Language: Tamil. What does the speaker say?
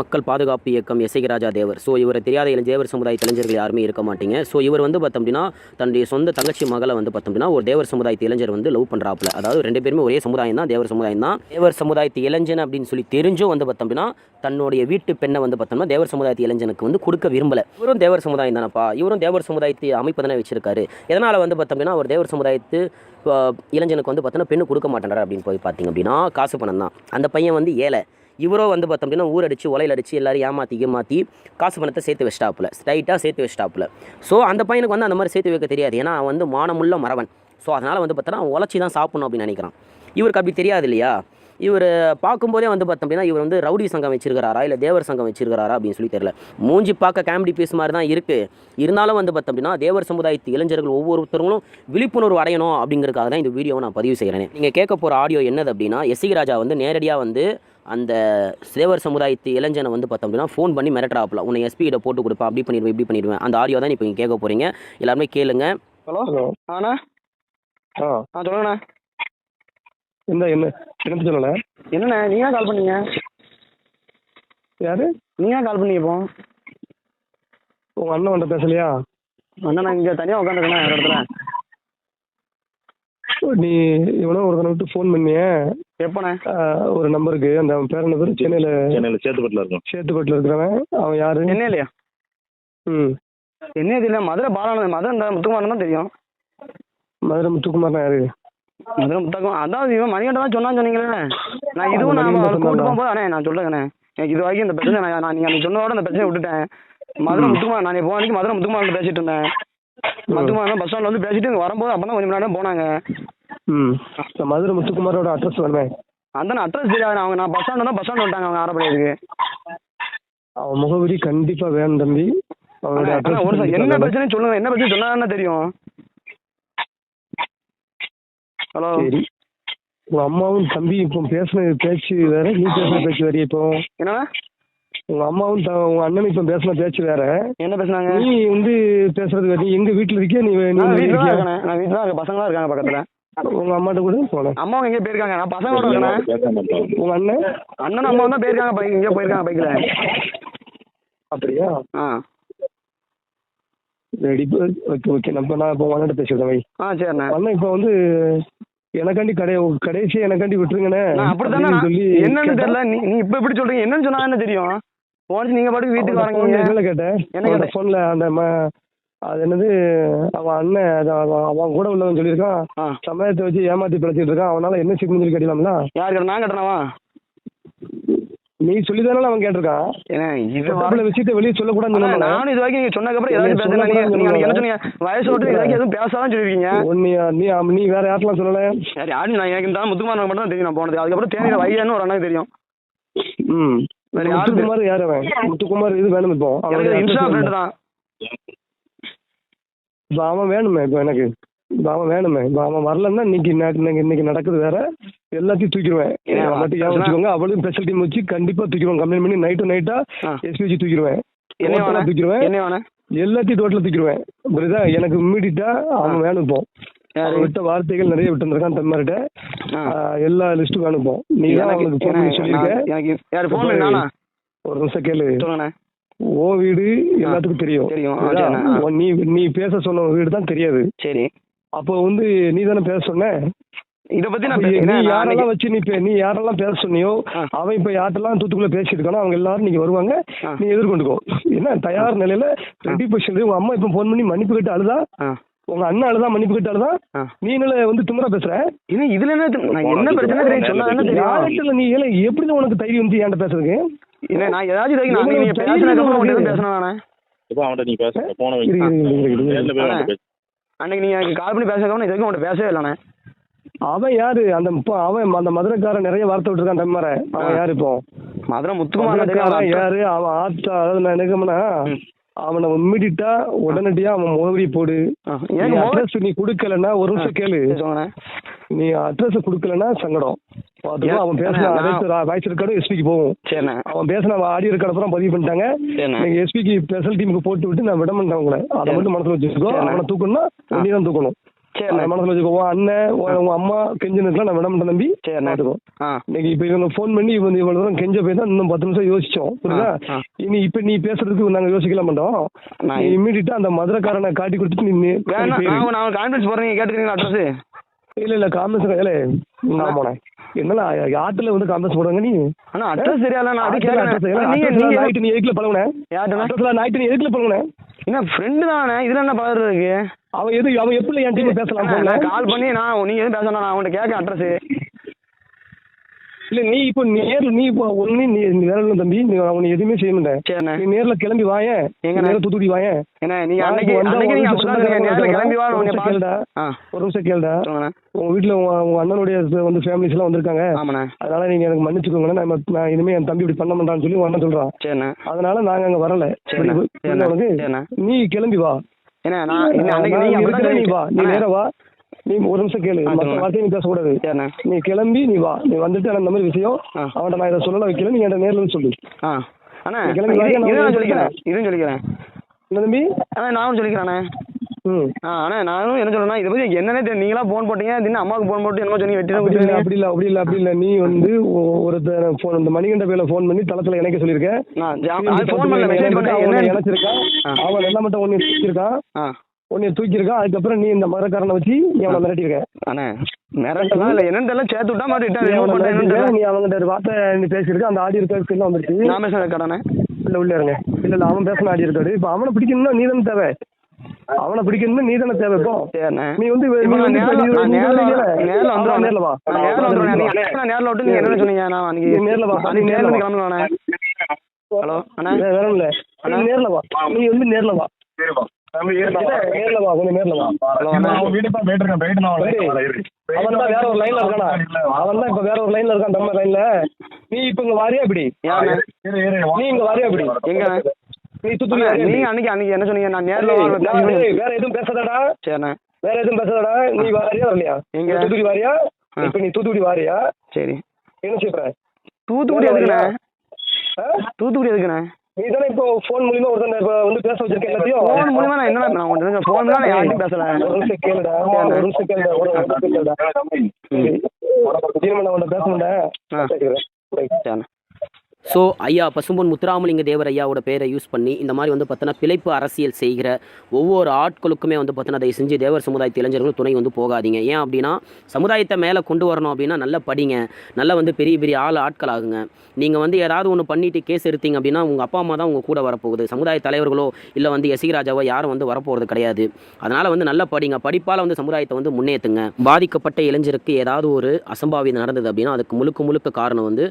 மக்கள் பாதுகாப்பு இயக்கம் எஸ்ஐ ராஜா தேவர் ஸோ இவரை தெரியாத இளம் தேவர் சமுதாய இளைஞர்கள் யாருமே இருக்க மாட்டீங்க. ஸோ இவர் வந்து பார்த்தோம் அப்படின்னா தன்னுடைய சொந்த தங்கச்சி மகளை வந்து பார்த்தோம் அப்படின்னா ஒரு தேவர் சமுதாயத்து இளைஞர் வந்து லவ் பண்ணுறாப்புல அதாவது ரெண்டு பேருமே ஒரே சமுதாயம் தான் தேவர் சமுதாயம் தான். தேவர் சமுதாயத்து இளைஞன் அப்படின்னு சொல்லி தெரிஞ்சும் வந்து பார்த்தோம் அப்படின்னா தன்னுடைய வீட்டு பெண்ணை வந்து பார்த்தோம்னா தேவர் சமுதாயத்து இளைஞனுக்கு வந்து கொடுக்க விரும்பல. இவரும் தேவர் சமுதாயம் தானப்பா? இவரும் தேவர் சமுதாயத்தை அமைப்பு தானே வச்சிருக்காரு. எதனால் வந்து பார்த்தோம் அப்படின்னா ஒரு தேவர் சமுதாயத்து இளைஞனுக்கு வந்து பார்த்தோன்னா பெண்ணு கொடுக்க மாட்டேன்றார் அப்படின்னு போய் பார்த்தீங்க அப்படின்னா காசு பணம் தான் அந்த பையன் வந்து ஏழை. இவரோ வந்து பார்த்தோம் அப்படின்னா ஊரடிச்சு உலையில் அடிச்சு எல்லோரும் ஏமாற்றி ஏமாற்றி காசு பணத்தை சேர்த்து வச்சிட்டாப்புல. ஸ்ட்ரைட்டாக சேர்த்து வச்சிட்டாப்புல. ஸோ அந்த பையனுக்கு வந்து அந்த மாதிரி சேர்த்து வைக்க தெரியாது. ஏன்னா அவன் வந்து மானமுள்ள மறவன். ஸோ அதனால் வந்து பார்த்தோன்னா அவன் உழைச்சி தான் சாப்பிடணும் அப்படின்னு நினைக்கிறான். இவருக்கு அப்படி தெரியாது இல்லையா? இவர் பார்க்கும்போதே வந்து பார்த்தோம் அப்படின்னா இவர் வந்து ரவுடி சங்கம் வச்சிருக்கிறாரா இல்லை தேவர் சங்கம் வச்சிருக்கிறாரா அப்படின்னு சொல்லி தெரியல. மூஞ்சி பார்க்க காமெடி பீஸ் மாதிரி தான் இருக்குது இருந்தாலும் வந்து பார்த்தோம் அப்படின்னா தேவர் சமுதாயத்து இளைஞர்கள் ஒவ்வொருத்தவங்களும் விழிப்புணர்வு அடையணும் அப்படிங்கிறதுக்காக தான் இந்த வீடியோவை நான் பதிவு செய்கிறேன் நீங்கள் கேட்க போகிற ஆடியோ என்னது அப்படின்னா எஸ்சி ராஜா வந்து நேரடியாக வந்து அந்த தேவர் சமுதாயத்து இளைஞனை வந்து பார்த்தோம் அப்படின்னா ஃபோன் பண்ணி மிரட்டுறாப்புல. உன்னை எஸ்பி கிட்ட போட்டு கொடுப்பேன் அப்படி பண்ணிடுவேன் இப்படி பண்ணிடுவேன். அந்த ஆடியோ தான் இப்போ நீங்கள் கேட்க போகிறீங்க எல்லாருமே கேளுங்க. ஹலோ? ஹலோ. ஆண்ணா ஆ. ஆ சொல்லுங்கண்ணா. இந்த என்ன என்ன சொல்லலை? என்னண்ணே நீங்க தான் கால் பண்ணீங்க? யாரு? நீங்க தான் கால் பண்ணீங்க இப்போ? உங்கள் அண்ணன் வந்துட்டு பேசலையா? அண்ணா இங்கே தனியாக உட்காந்துருக்கேண்ணா ஒரு இடத்துல. நீ இவனோ ஒருத்தனை விட்டு ஃபோன் பண்ணியே. எப்போண்ணே? ஒரு நம்பருக்கு. அந்த அவன் பேர் என்ன பேர் சென்னையில் சென்னையில் சேத்துப்பட்டில் இருக்கோம். சேத்துப்பட்டில் இருக்கிறவன். அவன் யாரு? என்ன இல்லையா ம். என்ன தெரியல மதுரை பாலானது மதுரை இந்த முத்துக்குமாரன் தான் தெரியும். மதுரை முத்துக்குமார்னா யாரு? மதுரை முத்தகம் அதான் இவன் மணிகண்டன் தான் சொன்னான்னு சொன்னீங்களே நான் இதுவும் நான் கூட்டு? போகும்போது அண்ணே நான் சொல்லுங்கண்ணே எனக்கு இது வரைக்கும் இந்த பிரச்சனை நான் நான் நீங்கள் அன்னைக்கு சொன்னதோட இந்த பிரச்சனையை விட்டுட்டேன். மதுரை முத்துக்குமார் நான் போன அன்னைக்கு மதுரை முத்துக்குமார் பேசிட்டு இருந்தேன். முத்துக்குமார் பஸ் ஸ்டாண்ட்ல வந்து பேசிட்டு இங்க வரும்போது அப்போ தான் கொஞ்சம் முன்னாடி போனாங்க. ம். மதுரை முத்துக்குமாரோட அட்ரஸ் வேணுமே அந்த அட்ரஸ் தெரியாது. அவங்க நான் பஸ் ஸ்டாண்ட் தான் பஸ் ஸ்டாண்ட் வந்துட்டாங்க அவங்க ஆரப்படியதுக்கு அவன் முகவரி கண்டிப்பாக வேணும் தம்பி. அவனோட சார் என்ன அட்ரஸ் பிரச்சனை சொல்லுங்க. என்ன பிரச்சனை சொன்னா என்ன தெரியும். ஹலோ சரி. உங்கள் அம்மாவும் தம்பி இப்போ பேசுன பேச்சு வேற நீ பேசுன பேச்சு வேற இப்போ. என்னண்ணா உங்கள் அம்மாவும் த உங்கள் அண்ணனும் இப்போ பேசுன பேச்சு வேற. என்ன பேசுனாங்க? நீ வந்து பேசுறது வேற. எங்க வீட்டுல இருக்கியா? நீ நான் வீட்டில்? இருக்கேன். பசங்களாம் இருக்காங்க பக்கத்தில். உங்க அம்மாட்ட கூட போனேன் அம்மா எங்கேயோ போயிருக்காங்க. நான் பசங்களோட இருக்கேன் உங்க அண்ணன்? அண்ணன் அம்மா தான் போயிருக்காங்க பைக் எங்கேயோ போயிருக்காங்க பைக்கில் அப்படியா? ஆ. Ready okay okay. நம்ம நான் இப்போ அண்ணன் பேசிவிட்டேன் வை. ஆ சரிண்ணே. அண்ணன் இப்போ வந்து எனக்காண்டி கடை கடைசியா எனக்காண்டி விட்டுருங்கண்ணே. நான் அப்படி தானே அப்படின்னு சொல்லி என்னன்னு தெரியல. நீ நீ இப்போ எப்படி சொல்றீங்க? என்னன்னு சொன்னா என்ன தெரியும்? போனச்சு நீங்க பாட்டுக்கு வீட்டுக்கு வரீங்க. கேட்டேன்? என்ன? ஃபோன்ல அந்த அது என்னது அவன் அண்ணன் அவன் அவன் கூட உள்ளவன் சொல்லியிருக்கான். சமயத்தை வச்சு ஏமாத்தி பிழைச்சிட்டு இருக்கான். அவனால என்ன சிக்கணும் சொல்லி கேட்கலாம்ல யார் கிட்ட நான் கட்டணவா நீ சொல்லி அவன் கேட்டிருக்கான். ஏன்னா விஷயத்தை வெளியே அண்ணா, சொன்னாங்களே. நானும் இது வரைக்கும் நீங்க நீங்க சொல்லக்கூடாதுன்னு நீங்க என்ன சொன்னாங்க. வயசு விட்டு வரைக்கும் எதுவும் பேசாதான் சொல்லிருக்கீங்க. உன்னை நீ நீ வேற யார்ட்டெல்லாம் சொல்லல? சரி யாரு நான் எனக்கு இந்த முத்துக்குமார் மட்டும் தான் தெரியும் நான் போனது. அதுக்கப்புறம் தேனியில வையன்னு ஒரு அண்ணாக்கு தெரியும். ம். வேற யார் அவன்? முத்துக்குமார் இது வேணும் இப்போ. Insta friend. தான். அவன் வேணுமே இப்போ எனக்கு. அவன் வேணுமே. அவன் வரலன்னா இன்னைக்கு இன்னைக்கு நடக்குது வேற. எல்லாத்தையும் தூக்கிடுவேன் ஏன் மட்டும் ஞாபகம் வச்சுக்கோங்க? அவளும் ஸ்பெஷல் டீம் வச்சு கண்டிப்பா தூக்கிடுவேன் கம்ப்ளைண்ட் பண்ணி நைட்டு நைட்டா. எஸ்பி வச்சு தூக்கிடுவேன் தூக்கிடுவேன் எல்லாத்தையும் டோட்டலா தூக்கிடுவேன் புரியுதா? எனக்கு இம்மீடியட்டா அவன் வேணும் இப்போ விட்ட வார்த்தைகள் நிறைய விட்டு இருந்திருக்கான் தம்மார்கிட்ட ஆ. எல்லா லிஸ்ட்டும் வேணும் இப்போ நீ தான் எனக்கு அவனுக்கு ஃபோன் பண்ணி சொல்லியிருக்க ஒரு நிமிஷம் கேளு. ஓ வீடு எல்லாத்துக்கும் தெரியும். தெரியும். நீ நீ பேச சொன்ன வீடு தான் தெரியாது. சரி. அப்போ வந்து நீ தானே பேச சொன்ன? இத பத்தி நான் நீ யாரெல்லாம் வச்சு நீ நீ யாரெல்லாம் பேச சொன்னியோ. அவன் இப்ப யார்ட்டெல்லாம் தூத்துக்குள்ள பேசிட்டு அவங்க எல்லாரும் நீங்க வருவாங்க. நீ எதிர்கொண்டுக்கோ. என்ன தயார் நிலையில ரெடி பொசிஷன் உங்க அம்மா இப்ப போன் பண்ணி மன்னிப்பு கேட்டு அழுதா. உங்க அண்ணன் அழுதா மன்னிப்பு கேட்டு அழுதா? ஆ. நீ என்ன வந்து திமிரா பேசுற? இது இதுல என்ன பிரச்சனை நீ எப்படி உனக்கு தைரியம் வந்து என்கிட்ட பேசுறதுக்கு? இல்ல நான் ஏதாச்சும் பேசணும் இப்போ அவன்கிட்ட நீ பேச. போன அவன்கிட்ட அன்னைக்கு நீங்க கால் பண்ணி பேசுறதுக்கு இது வரைக்கும் உங்கள்ட்ட பேசவே இல்லைண்ணே அவன் யாரு? அந்த இப்போ அவன் அந்த மதுரைக்காரன் நிறைய வார்த்தை விட்டுருக்கான் தம்மார அவன். யாரு இப்போ? மதுரை முத்துக்குமார் யாரு? அவன் ஆத்தா. அதாவது நான் நினைக்கணும்னா அவனை இம்மிடிட்டா உடனடியா அவன் முகவரி போடு. அட்ரஸ் நீ கொடுக்கலன்னா ஒரு நிமிஷம் கேளு. நீ அட்ரஸ் கொடுக்கலன்னா சங்கடம்? அவன் பேசின வாய்ஸ் ரெக்கார்டும் எஸ்பிக்கு போகும். அவன் பேசின ஆடியோ ரெக்கார்டு அப்புறம் பதிவு பண்ணிட்டாங்க. நீங்க எஸ்பிக்கு ஸ்பெஷல் டீமுக்கு போட்டு விட்டு நான் விட மாட்டேன் உங்களை. அதை. மட்டும் மனசுல வச்சுக்கோ. சரிண்ணே. அவனை தூக்கணும்னா நீ தான் தூக்கணும். அதை மனசுல வச்சுக்கோ அண்ணன் உங்க அம்மா கெஞ்சினுக்குலாம் நான் தம்பி. சரிண்ணே பார்த்துக்கோ. ஆ. இன்னைக்கு இப்ப இவங்க ஃபோன் பண்ணி இவங்க இவ்வளவு தூரம் கெஞ்ச போய் தான் இன்னும் பத்து நிமிஷம் யோசிச்சோம். புரியுதா. இனி இப்ப நீ பேசுறதுக்கு நாங்க யோசிக்கல மாட்டோம். நான் நீ இம்மீடியட்டா அந்த மதுரைக்காரனை காட்டி கொடுத்துட்டு நீ நீ வேணா போயிரு. நான் கான்ஃபரன்ஸ் நீங்கள் கேட்டுக்கிறீங்களா அட்ரஸ் இல்ல இல்ல காமெண்ட்ஸ் இல்ல போனேன். என்னல ஆட்டுல வந்து காமெண்ட்ஸ் போடுவாங்க நீ? அண்ணா அட்ரஸ் சரியால நான் அது ஆட்டுல address கேட்குறேன் இல்ல, நீங்கள் address எல்லாம் நீங்கள் night நீ எதுக்குல பழகுன? யார்ட்டண்ணா அட்ரஸ்ல நைட்டு நீ எதுக்குல பழகுன? என்ன ஃப்ரெண்டு தானே இதில் என்ன பவர் இருக்கு அவன் எது அவன் எப்படி என் டீம் பேசலாம் கால் பண்ணி நான் நீங்கள் எதுவும் பேசணும் நான் அவன்கிட்ட கேட்க அட்ரஸ் இல்ல நீ இப்போ நேர்ல நீ இப்போ ஒண்ணு நீ வேற தம்பி நீ அவனை எதுவுமே செய்ய மாட்டேன். நீ நேர்ல கிளம்பி வாயேன். எங்கண்ணே? நேர தூத்துக்குடி வாயேன். என்ன நீங்கள் வா, அன்னைக்கு அன்னைக்கு ஒரு நீங்கள் நிமிஷம் அப்படி தான் சொல்லுங்க, நேரில் கிளம்பி வா பார்த்து கேளுடா. ஒரு நிமிஷம் கேளுடா. உங்க வீட்டுல உங்க உங்க அண்ணனுடைய வந்து ஃபேமிலிஸ் எல்லாம் வந்திருக்காங்க. அதனால நீங்க எனக்கு மன்னிச்சுக்கோங்க நான் இனிமே என் தம்பி இப்படி பண்ண மாட்டான்னு சொல்லி உங்க அண்ணன் சொல்றான். அதனால நாங்க அங்க வரல. நீ கிளம்பி வா. என்ன நான் நீ வா நீ தான் நேரா வா. நீ ஒரு நிமிஷம் கேளு. ஆ, மத்த சொல்லுங்க. வார்த்தையை நீ பேசக்கூடாது. நீ கிளம்பி நீ வா. நீ வந்துட்டு இந்த மாதிரி விஷயம். அவன்கிட்ட நான் இதை சொல்லல வைக்கல நீ என்கிட்ட நேர்ல சொல்லு. ஆ. அண்ணா கிளம்பி சொல்லிக்கிறேன். இதுவும் சொல்லிக்கிறேன். தம்பி? அண்ணா நானும் சொல்லிக்கிறேண்ணே ம். ஆ அண்ணா நானும் என்ன சொல்றேன்னா இதை பற்றி என்னன்னே தெரியல நீங்களா ஃபோன் போட்டீங்க தின்னு அம்மாவுக்கு ஃபோன் போட்டு என்னமோ சொன்னீங்க வெட்டி அப்படி இல்ல அப்படி இல்ல அப்படி இல்ல அப்படி இல்ல நீ வந்து ஒருத்தர் ஃபோன் இந்த மணிகண்ட பேர்ல ஃபோன் பண்ணி தளத்துல இணைக்க சொல்லியிருக்க ஃபோன் பண்ணல மெசேஜ் பண்ணேன் அவனை என்ன இணைச்சிருக்கான் ஆ. அவன் எல்லாம் மட்டும் ஒன்னு தூக்கியிருக்கான் ஆ. உன்னை தூக்கியிருக்கான் அதுக்கப்புறம் நீ இந்த மரக்காரனை வச்சு நீ அவனை மிரட்டியிருக்க. அண்ணே மிரட்டலாம் இல்லை என்னன்னு சேர்த்து விட்டா மாதிரி நீ ஒரு வார்த்தை நீ பேசியிருக்க அந்த ஆடியோ ரெக்கார்ட்ஸ் எல்லாம் வந்துருச்சு. நான் பேசுறது கடாண்ணே இல்ல உள்ள இருங்க இல்ல இல்ல அவன் பேசின ஆடியோ ரெக்கார்டு இப்போ அவனை பிடிக்கணும்னா நீ தானே தேவை. அவனை பிடிக்கணும்னா நீ தானே தேவை இப்போ? நீ வந்து நேரில் நீ நேரில். வா. நேரில் அவன் விட்டு நீங்கள் என்ன சொன்னீங்க? நான் அன்னைக்கு நீ நேர்ல வா. நீ நேர்ல. கிளம்பலாண்ணே ஹலோ அண்ணா. வேற இல்ல நீ நேர்ல வா. நீ வந்து நேர்ல வா. நேர்ல வா. கொஞ்சம் நேர்ல வா. ஹலோ அண்ணா. சரி. அவன் தான் வேற ஒரு லைன்ல இருக்கானா? அவன் தான் இப்ப வேற ஒரு லைன்ல இருக்கான். நம்ம லைன்ல நீ இப்ப இங்க வாரியா இப்படி? நீ இங்க வாரியா இப்படி? எங்கண்ணே? நீ? அன்னைக்கு அன்னைக்கு என்ன சொன்னீங்க? நான் நேரில் வேற எதுவும் பேசாதடா. சரிண்ணே. வேற எதுவும் பேசாதடா. நீ வாரியா வரலையா? எங்க? தூத்துக்குடி வாரியா. இப்ப நீ தூத்துக்குடி வாரியா? சரி. என்ன செய்யற தூத்துக்குடி எதுக்குண்ணே? தூத்துக்குடி எதுக்குண்ணே? நீ தானே இப்போ ஃபோன் மூலியமா ஒருத்தன் இப்ப வந்து பேச வச்சிருக்க எல்லாத்தையும்? ஃபோன் மூலியமா நான் என்ன நான் உங்களுக்கு ஃபோன் நான் யார்கிட்டயும் பேசல. ஒரு நிமிஷம் கேளுடா. ஒரு நிமிஷம் கேளுடா ஒரு நிமிஷம் கேளுடா. ஜீவன் அவன்கிட்ட பேசணும்டா. ஆ. ஸோ ஐயா பசும்பொன் முத்துராமலிங்க தேவர் ஐயாவோட பேரை யூஸ் பண்ணி இந்த மாதிரி வந்து பார்த்தோன்னா பிழைப்பு அரசியல் செய்கிற ஒவ்வொரு ஆட்களுக்குமே வந்து பார்த்தோன்னா அதை செஞ்சு தேவர் சமுதாயத்து இளைஞர்களும் துணை வந்து போகாதீங்க. ஏன் அப்படின்னா சமுதாயத்தை மேலே கொண்டு வரணும் அப்படின்னா நல்லா படிங்க. நல்லா வந்து பெரிய பெரிய ஆள் ஆட்கள் ஆகுங்க நீங்கள் வந்து ஏதாவது ஒன்று பண்ணிட்டு கேஸ் எடுத்தீங்க அப்படின்னா உங்கள் அப்பா அம்மா தான் உங்கள் கூட வரப்போகுது. சமுதாய தலைவர்களோ இல்லை வந்து எசிராஜாவோ யாரும் வந்து வரப்போகிறது கிடையாது. அதனால் வந்து நல்லா படிங்க. படிப்பால் வந்து சமுதாயத்தை வந்து முன்னேற்றுங்க பாதிக்கப்பட்ட இளைஞருக்கு ஏதாவது ஒரு அசம்பாவிதம் நடந்தது அப்படின்னா அதுக்கு முழுக்க முழுக்க காரணம் வந்து